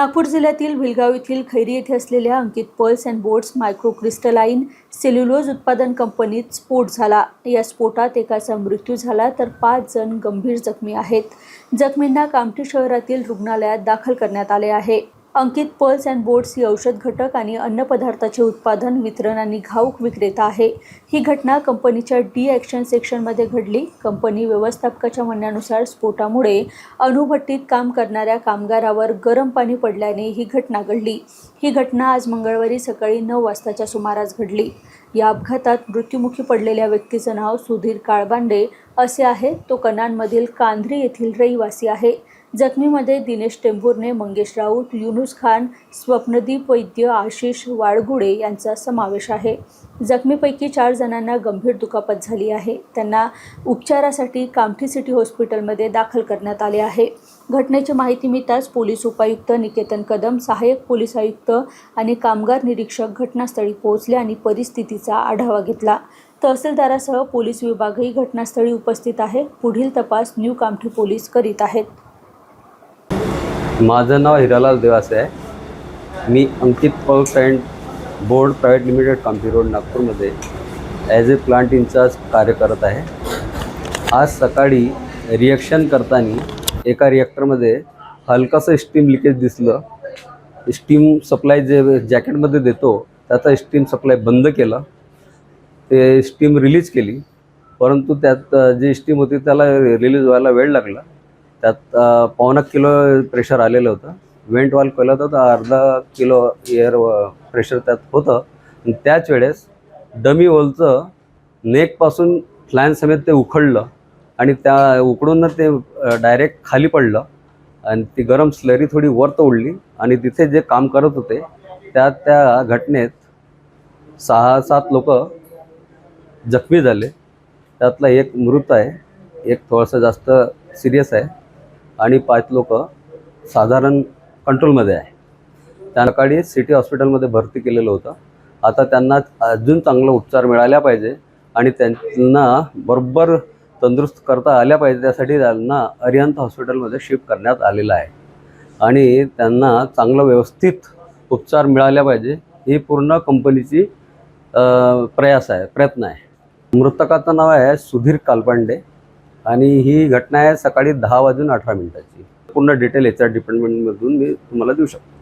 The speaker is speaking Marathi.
नागपूर जिल्ह्यातील भिलगाव येथील खैरी येथे असलेल्या Ankit pearls and boards micro crystalline cellulose उत्पादन कंपनीत स्फोट झाला. या स्फोटात एकाचा मृत्यू झाला तर पाच जण गंभीर जखमी आहेत. जखमींना कामठी शहरातील रुग्णालयात दाखल करण्यात आले आहे. अंकित पर्ल्स अँड बोट्स ही औषध घटक आणि अन्नपदार्थाचे उत्पादन वितरण आणि घाऊक विक्रेता आहे. ही घटना कंपनीच्या डी ॲक्शन सेक्शनमध्ये घडली. कंपनी व्यवस्थापकाच्या म्हणण्यानुसार स्फोटामुळे अणुभट्टीत काम करणाऱ्या कामगारावर गरम पाणी पडल्याने ही घटना घडली. ही घटना आज मंगळवारी सकाळी नऊ वाजताच्या सुमारास घडली. या अपघातात मृत्युमुखी पडलेल्या व्यक्तीचं नाव सुधीर काळबांडे असे आहे. तो कनानमधील कांद्री येथील रहिवासी आहे. जखमीमध्ये दिनेश टेंभुर्णे मंगेश राऊत युनुस खान स्वप्नदीप वैद्य आशिष वाळगुडे यांचा समावेश आहे. जखमीपैकी चार जणांना गंभीर दुखापत झाली आहे. त्यांना उपचारासाठी कामठी सिटी हॉस्पिटलमध्ये दाखल करण्यात आले आहे. घटनेची माहिती मिळताच पोलीस उपायुक्त निकेतन कदम सहाय्यक पोलीस आयुक्त आणि कामगार निरीक्षक घटनास्थळी पोहोचले आणि परिस्थितीचा आढावा घेतला. तहसीलदारासह पोलीस विभागही घटनास्थळी उपस्थित आहे. पुढील तपास न्यू कामठी पोलीस करीत आहेत. माझं नाव हिरालाल देवासे आहे. मी Ankit pulse and board private limited Kamthi road नागपूरमध्ये ॲज ए प्लांट इन्चार्ज कार्य करत आहे. आज सकाळी रिॲक्शन करताना एका रिॲक्टरमध्ये हलकासं स्टीम लिकेज दिसलं. स्टीम सप्लाय जे जॅकेटमध्ये देतो त्याचा स्टीम सप्लाय बंद केला. ते स्टीम रिलीज केली. परंतु त्यात जी स्टीम होती त्याला रिलीज व्हायला वेळ लागला. त्यात पावणा किलो प्रेशर आलेलं होतं. वेंट वाल केलं होतं तर अर्धा किलो एअर प्रेशर त्यात होतं. आणि त्याच वेळेस डमी होलचं नेकपासून फ्लॅन समेत ते उखडलं आणि त्या उकडून ते डायरेक्ट खाली पडलं आणि ती गरम स्लरी थोडी वरत उडली आणि तिथे जे काम करत होते त्या त्या घटनेत सहा सात लोक जखमी झाले. त्यातला एक मृत आहे. एक थोडंसं जास्त सिरियस आहे. आणि पाच लोक साधारण कंट्रोलमध्ये आहे. त्या सकाळी सिटी हॉस्पिटलमध्ये भरती केलेलं होतं. आता त्यांना अजून चांगला उपचार मिळाला पाहिजे आणि त्यांना बरोबर तंदुरुस्त करता आल्या पाहिजे त्यासाठी त्यांना अरिहंत हॉस्पिटलमध्ये शिफ्ट करण्यात आलेलं आहे. आणि त्यांना चांगलं व्यवस्थित उपचार मिळाले पाहिजे ही पूर्ण कंपनीची प्रयास आहे प्रयत्न आहे. मृतकाचं नाव आहे सुधीर कालपांडे. आणि ही घटना आहे सकाळी दहा वाजून अठरा मिनिटाची. पूर्ण डिटेल एच आर डिपार्टमेंटमधून मी तुम्हाला देऊ शकतो.